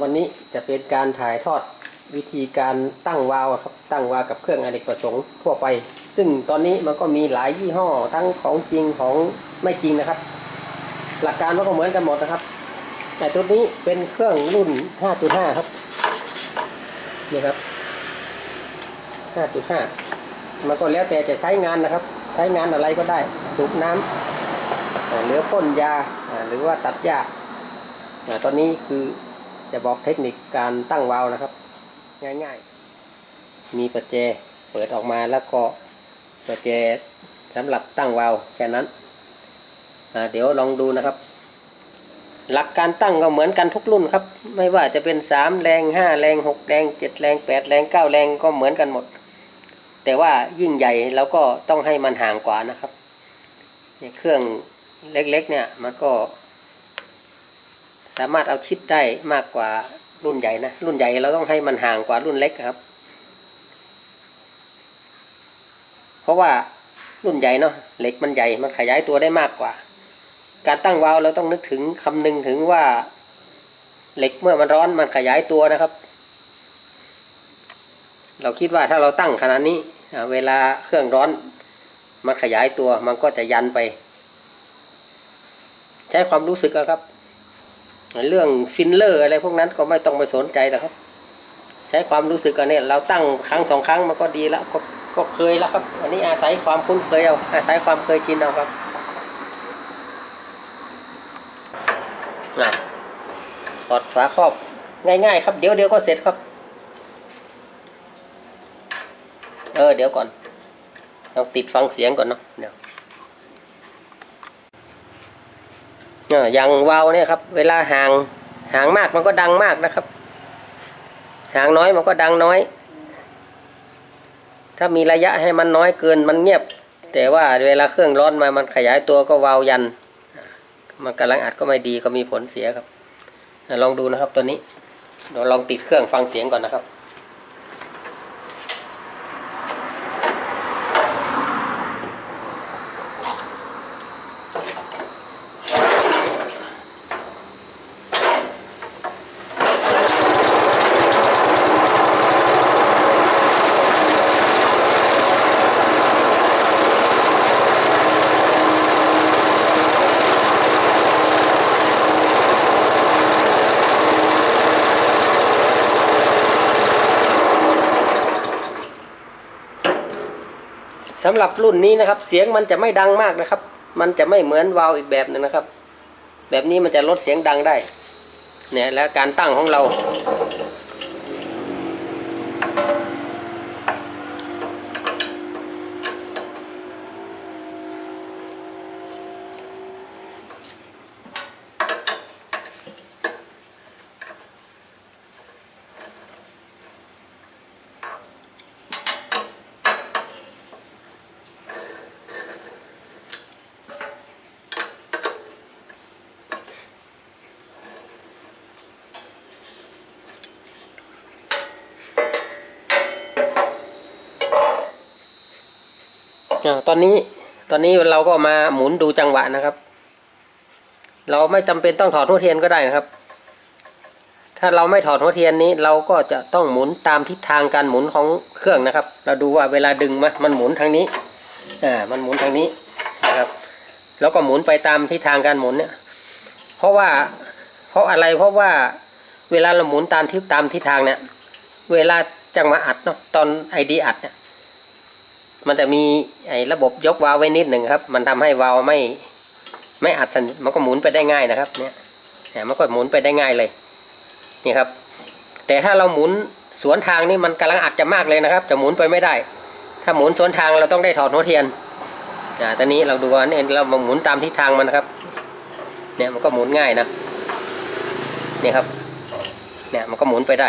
วันนี้จะเป็นการถ่ายทอดวิธีการตั้งวาล์วครับตั้งวาล์วกับเครื่องอเนกประสงค์ทั่วไป ซึ่งตอนนี้มันก็มีหลายยี่ห้อทั้งของจริงของไม่จริงนะครับ หลักการมันก็เหมือนกันหมดนะครับแต่ตัวนี้เป็นเครื่องรุ่น 5.5 ครับนี่ครับ 5.5 มันก็แล้วแต่จะใช้งานนะครับ ใช้งานอะไรก็ได้ สูบน้ำอ่าหรือพ่นยาหรือว่าตัดหญ้าตอนนี้คือ จะบอกเทคนิคการตั้งวาล์วนะครับ ง่ายๆ มีประแจเปิดออกมาแล้วก็ประแจสำหรับตั้งวาล์วแค่นั้นเดี๋ยวลองดูนะครับ หลักการตั้งก็เหมือนกันทุกรุ่นครับ ไม่ว่าจะเป็นสามแรงห้าแรงหกแรงเจ็ดแรงแปดแรงเก้าแรงก็เหมือนกันหมด แต่ว่ายิ่งใหญ่เราก็ต้องให้มันห่างกว่านะครับเนี่ยเครื่องเล็กๆเนี่ยมันก็ สามารถเอาชิดได้มากกว่ารุ่นใหญ่นะ รุ่นใหญ่เราต้องให้มันห่างกว่ารุ่นเล็กครับ เพราะว่ารุ่นใหญ่เนาะเหล็กมันใหญ่มันขยายตัวได้มากกว่า การตั้งวาล์วเราต้องนึกถึงคำนึงถึงว่าเหล็กเมื่อมันร้อนมันขยายตัวนะครับ เราคิดว่าถ้าเราตั้งขนาดนี้เวลาเครื่องร้อนมันขยายตัวมันก็จะยันไป ใช้ความรู้สึกครับ เรื่องฟินเลอร์อะไรพวกนั้นก็ไม่ต้องไปสนใจหรอกครับ ใช้ความรู้สึกกันเนี่ยเราตั้งครั้งสองครั้งมันก็ดีแล้วก็ก็เคยแล้วครับ อันนี้อาศัยความคุ้นเคยเอาอาศัยความเคยชินเอาครับนะถอดฝาครอบง่ายๆ ครับเดี๋ยวเดี๋ยวก็เสร็จครับ เออเดี๋ยวก่อนต้องติดฟังเสียงก่อนเนาะเดี๋ยว อย่างวาวเนี่ยครับ เวลาห่างห่างมากมันก็ดังมากนะครับ ห่างน้อยมันก็ดังน้อย ถ้ามีระยะให้มันน้อยเกินมันเงียบ แต่ว่าเวลาเครื่องร้อนมามันขยายตัวก็วาวยัน มันกำลังอัดก็ไม่ดีก็มีผลเสียครับลองดูนะครับตัวนี้เราลองติดเครื่องฟังเสียงก่อนนะครับ สำหรับรุ่นนี้นะครับ เสียงมันจะไม่ดังมากนะครับ มันจะไม่เหมือนวาวอีกแบบหนึ่งนะครับ แบบนี้มันจะลดเสียงดังได้ เนี่ยแล้วการตั้งของเรา ตอนนี้ตอนนี้เราก็มาหมุนดูจังหวะนะครับ เราไม่จำเป็นต้องถอดหัวเทียนก็ได้นะครับ ถ้าเราไม่ถอดหัวเทียนนี้ เราก็จะต้องหมุนตามทิศทางการหมุนของเครื่องนะครับ เราดูว่าเวลาดึงมันมันหมุนทางนี้อ่ามันหมุนทางนี้นะครับ แล้วก็หมุนไปตามทิศทางการหมุนเนี่ย เพราะว่าเพราะอะไรเพราะว่าเวลาเราหมุนตามทิศตามทิศทางเนี่ย เวลาจังหวะอัดเนาะตอนไอดีอัดเนี่ย มันจะมีไอ้ระบบยกวาล์วไว้นิดหนึ่งครับ มันทำให้วาล์วไม่ไม่อัดสนมันก็หมุนไปได้ง่ายนะครับเนี่ยเนี่ยมันก็หมุนไปได้ง่ายเลยนี่ครับ แต่ถ้าเราหมุนสวนทางนี่มันกำลังอัดจะมากเลยนะครับ จะหมุนไปไม่ได้ ถ้าหมุนสวนทางเราต้องได้ถอดหัวเทียนอ่าตอนนี้เราดูว่าเนี่ยเรามาหมุนตามทิศทางมันนะครับ เนี่ยมันก็หมุนง่ายนะนี่ครับ เนี่ยมันก็หมุนไปได้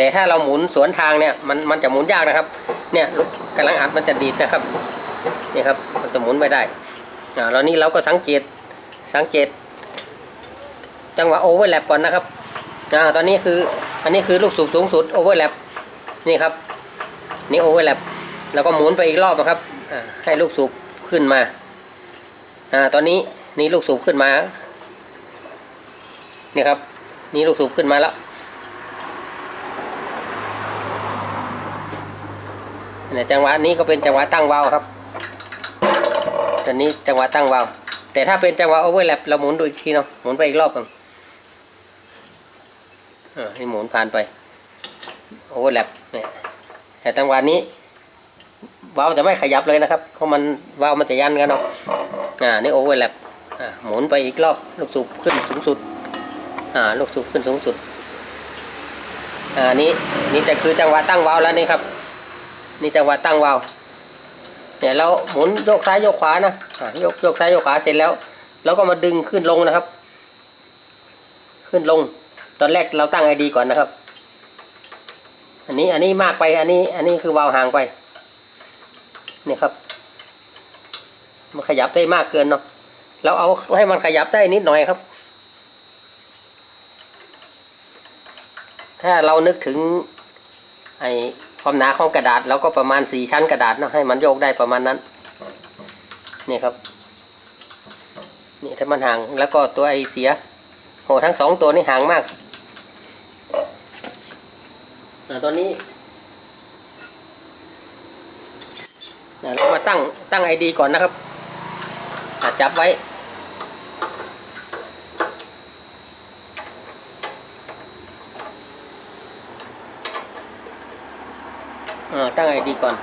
แต่ถ้าเราหมุนสวนทางเนี่ยมันมันจะหมุนยากนะครับ เนี่ยลูกกำลังอัดมันจะดีดนะครับนี่ครับมันจะหมุนไม่ได้อ่าแล้วนี้เราก็สังเกตสังเกต จังหวะโอเวอร์แลปก่อนนะครับอ่าตอนนี้คืออันนี้คือลูกสูบสูงสุดโอเวอร์แลปนี่ครับนี่โอเวอร์แลปแล้วก็หมุนไปอีกรอบนะครับอ่าให้ลูกสูบขึ้นมาอ่าตอนนี้นี่ลูกสูบขึ้นมานี่ครับ นี่ลูกสูบขึ้นมาแล้ว เนี่ยจังหวะนี้ก็เป็นจังหวะตั้งวาล์วครับตอนนี้จังหวะตั้งวาล์วแต่ถ้าเป็นจังหวะโอเวอร์แลปเราหมุนดูอีกทีเนาะหมุนไปอีกรอบหนึงอ่าให้หมุนผ่านไปโอเวอร์แลปเนี่ยแต่จังหวะนี้วาล์วจะไม่ขยับเลยนะครับ เพราะมันวาล์วมันจะยันกันเนาะอ่านี่โอเวอร์แลปอ่าหมุนไปอีกรอบลูกสูบขึ้นสูงสุดอ่าลูกสูบขึ้นสูงสุดอ่านี่นี่จะคือจังหวะตั้งวาล์วแล้วนี่ครับ นี่จังหวะตั้งวาล์วเนี่ยเราหมุนโยกซ้ายโยกขวานะโยกโยกซ้ายโยกขวาเสร็จแล้วเราก็มาดึงขึ้นลงนะครับ ขึ้นลง ตอนแรกเราตั้งไอดีก่อนนะครับ อันนี้อันนี้มากไปอันนี้อันนี้คือวาล์วห่างไปนี่ครับ มันขยับได้มากเกินเนาะเราเอาให้มันขยับได้นิดหน่อยครับ ถ้าเรานึกถึงไอ ความหนาของกระดาษเราก็ประมาณสี่ชั้นกระดาษเนาะให้มันโยกได้ประมาณนั้นนี่ครับนี่ถ้ามันห่างแล้วก็ตัวไอเสียโหทั้งสองตัวนี่ห่างมากตอนนี้เรามาตั้งตั้งไอดีก่อนนะครับจับไว้ อ่าตั้งไอดีก่อน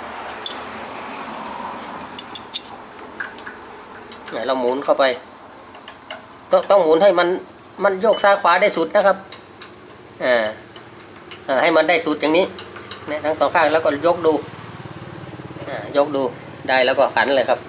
เนี่ยเราหมุนเข้าไป ต้องต้องหมุนให้มันมันโยกซ้ายขวาได้สุดนะครับอ่าอ่าให้มันได้สุดอย่างนี้เนี่ยทั้งสองข้างแล้วก็ยกดูอ่ายกดูได้แล้วก็ขันเลยครับ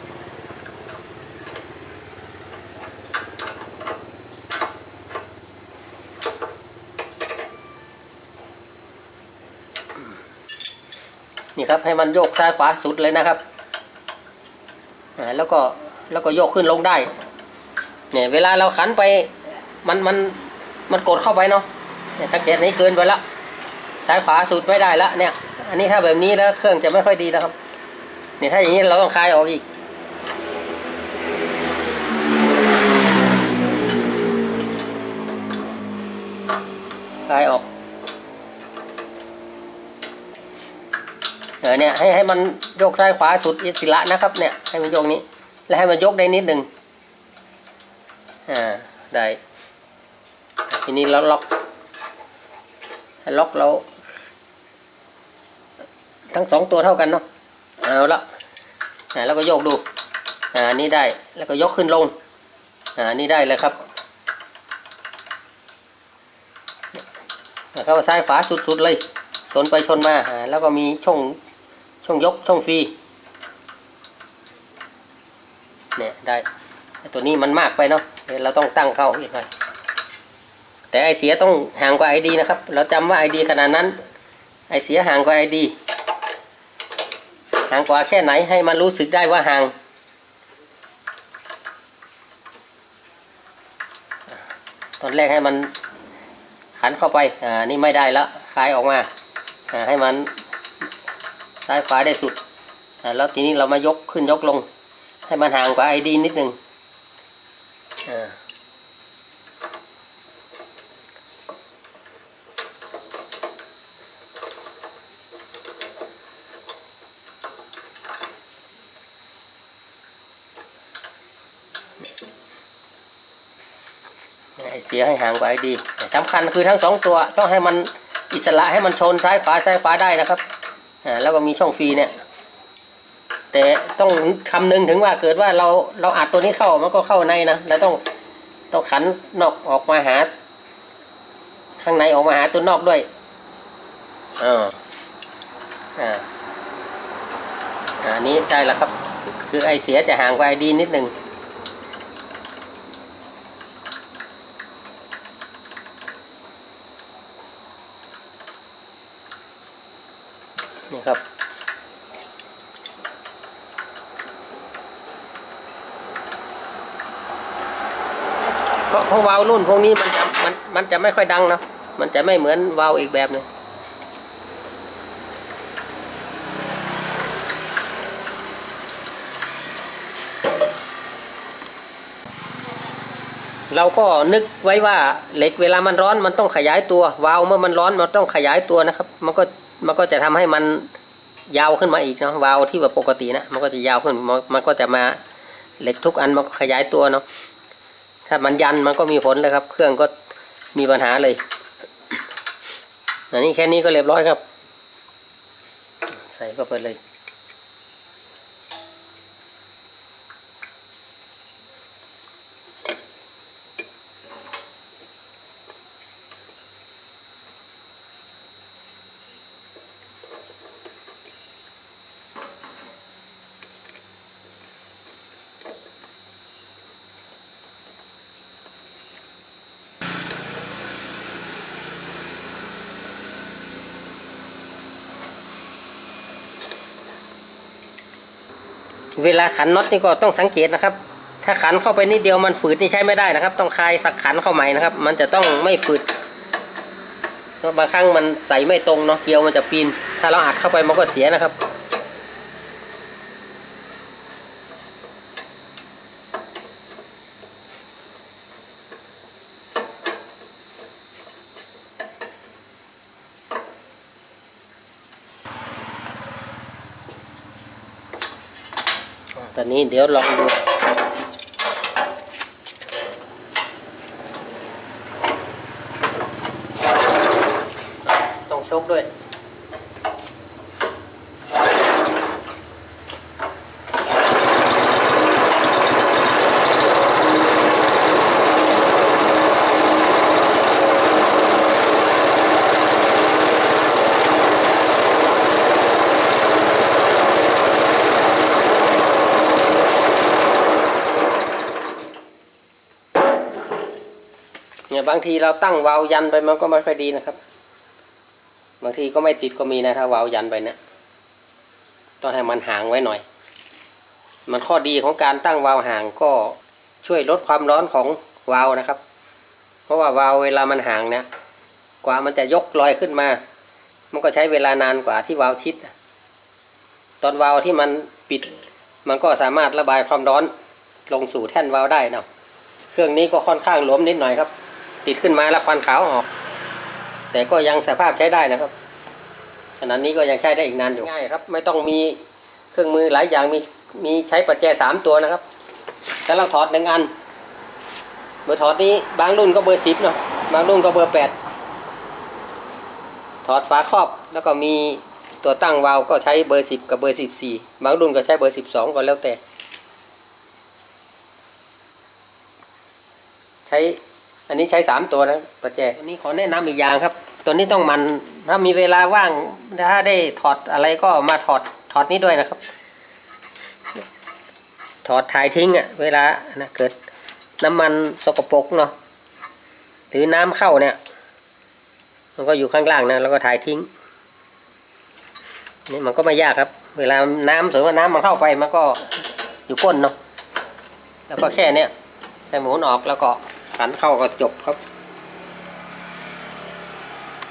ครับ ให้มันโยกซ้ายขวาสุดเลยนะครับอ่าแล้วก็แล้วก็โยกขึ้นลงได้ เนี่ย เวลาเราขันไปมันมันมันกดเข้าไปเนาะเนี่ยสังเกตนี้เกินไปล้วซ้ายขวาสุดไม่ได้ล้วเนี่ย อันนี้ถ้าแบบนี้แล้วเครื่องจะไม่ค่อยดีนะครับ เนี่ยถ้าอย่างนี้เราต้องคลายออกอีกคลายออก ออเนี่ยให้ให้มันยกซ้ายขวาสุดอิสระนะครับ เนี่ย ให้มันโยกนี้ และให้มันยกได้นิดหนึ่งอ่าได้ทีนี้เราล็อกให้ล็อกเราทั้งสองตัวเท่ากันเนาะเอาละอ่าแล้วก็โยกดูอ่านี่ได้แล้วก็ยกขึ้นลงอ่านี่ได้เลยครับเข้าซ้ายขวาสุดๆเลยชนไปชนมาอ่าแล้วก็มีช่อง ช่องยกช่องฟรีเนี่ยได้ตัวนี้มันมากไปเนาะเราต้องตั้งเข้าอีกหน่อยแต่ไอเสียต้องห่างกว่าไอดีนะครับ เราจำว่าไอดีขนาดนั้น ไอเสียห่างกว่าไอดีห่างกว่าแค่ไหนให้มันรู้สึกได้ว่าห่าง ตอนแรกให้มันหันเข้าไป อ่า นี่ไม่ได้แล้วคลายออกมา อ่า ให้มัน ซ้ายขวาได้สุดแล้วทีนี้เรามายกขึ้นยกลง ให้มันห่างกว่าไอดีนิดหนึ่งเสียให้ห่างกว่าไอดีสำคัญคือทั้งสองตัวต้องให้มันอิสระให้มันชนซ้ายขวาซ้ายขวาได้นะครับ อ่าแล้วก็มีช่องฟรีเนี่ย แต่ต้องคำนึงถึงว่าเกิดว่าเราเราอัดตัวนี้เข้ามันก็เข้าในนะแล้วต้องต้องขันนอกออกมาหา ข้างในออกมาหาตัวนอกด้วยอ่าอ่าอันนี้ได้แล้วครับ คือไอเสียจะห่างกว่าไอดีนิดหนึ่ง ครับ เพราะเพราะวาล์วรุ่นพวกนี้มันจะมันมันจะไม่ค่อยดังนะมันจะไม่เหมือนวาล์วอีกแบบหนึงเราก็นึกไว้ว่าเหล็กเวลามันร้อนมันต้องขยายตัว วาล์วเมื่อมันร้อนมันต้องขยายตัวนะครับ มันก็มันก็จะทำให้มัน ยาวขึ้นมาอีกเนาะวาล์วที่แบบปกตินะมันก็จะยาวขึ้นมันมันก็จะมาเหล็กทุกอันมันก็ขยายตัวเนาะถ้ามันยันมันก็มีผลเลยครับ เครื่องก็มีปัญหาเลยอันนี้แค่นี้ก็เรียบร้อยครับ ใส่เข้าไปเลย เวลาขันน็อตนี่ก็ต้องสังเกตนะครับ ถ้าขันเข้าไปนิดเดียวมันฝืดนี่ใช้ไม่ได้นะครับ ต้องคลายสักขันเข้าใหม่นะครับ มันจะต้องไม่ฝืดเพราะบางครั้งมันใส่ไม่ตรงเนาะเกลียวมันจะปีน ถ้าเราอัดเข้าไปมันก็เสียนะครับ นี้เดี๋ยวลองดูต้องชกด้วย เนี่ยบางทีเราตั้งวาล์วยันไปมันก็ไม่ค่อยดีนะครับ บางทีก็ไม่ติดก็มีนะถ้าวาล์วยันไปเนะต้องให้มันห่างไว้หน่อย มันข้อดีของการตั้งวาล์วห่างก็ช่วยลดความร้อนของวาล์วนะครับ เพราะว่าวาล์วเวลามันห่างเนี่ยกว่ามันจะยกลอยขึ้นมา มันก็ใช้เวลานานกว่าที่วาล์วชิด ตอนวาล์วที่มันปิด มันก็สามารถระบายความร้อนลงสู่แท่นวาล์วได้เนาะเครื่องนี้ก็ค่อนข้างหลวมนิดหน่อยครับ ติดขึ้นมาแล้วควันขาวออก แต่ก็ยังสภาพใช้ได้นะครับขณะนี้ก็ยังใช้ได้อีกนานอยู่ง่ายครับ ไม่ต้องมีเครื่องมือหลายอย่างมีมีใช้ปัจจัยสามตัวนะครับ แล้วเราถอดหนึ่งอัน เบอร์ถอดนี้บางรุ่นก็เบอร์สิบเนาะบางรุ่นก็เบอร์แปดถอดฝาครอบแล้วก็มีตัวตั้งวาล์วก็ใช้เบอร์สิบกับเบอร์สิบสี่บางรุ่นก็ใช้เบอร์สิบสองก็แล้วแต่ ใช้ อันนี้ใช้สามตัวนะประแจอันนี้ขอแนะนำอีกอย่างครับ ตัวนี้ต้องมันถ้ามีเวลาว่างถ้าได้ถอดอะไรก็มาถอดถอดนี้ด้วยนะครับ ถอดถ่ายทิ้งอะ่ะ เวลานะเกิดน้ำมันสกปรกเนาะหรือน้ำเข้าเนี่ย มันก็อยู่ข้างล่างนะแล้วก็ถ่ายทิ้งนี่มันก็ไม่ยากครับ เวลาน้ำสมมติว่าน้ำมันเข้าไปมันก็อยู่ก้นเนาะแล้วก็แค่เนี้ยให้หมุนออกแล้วก็ ขันเข้าก็จบครับ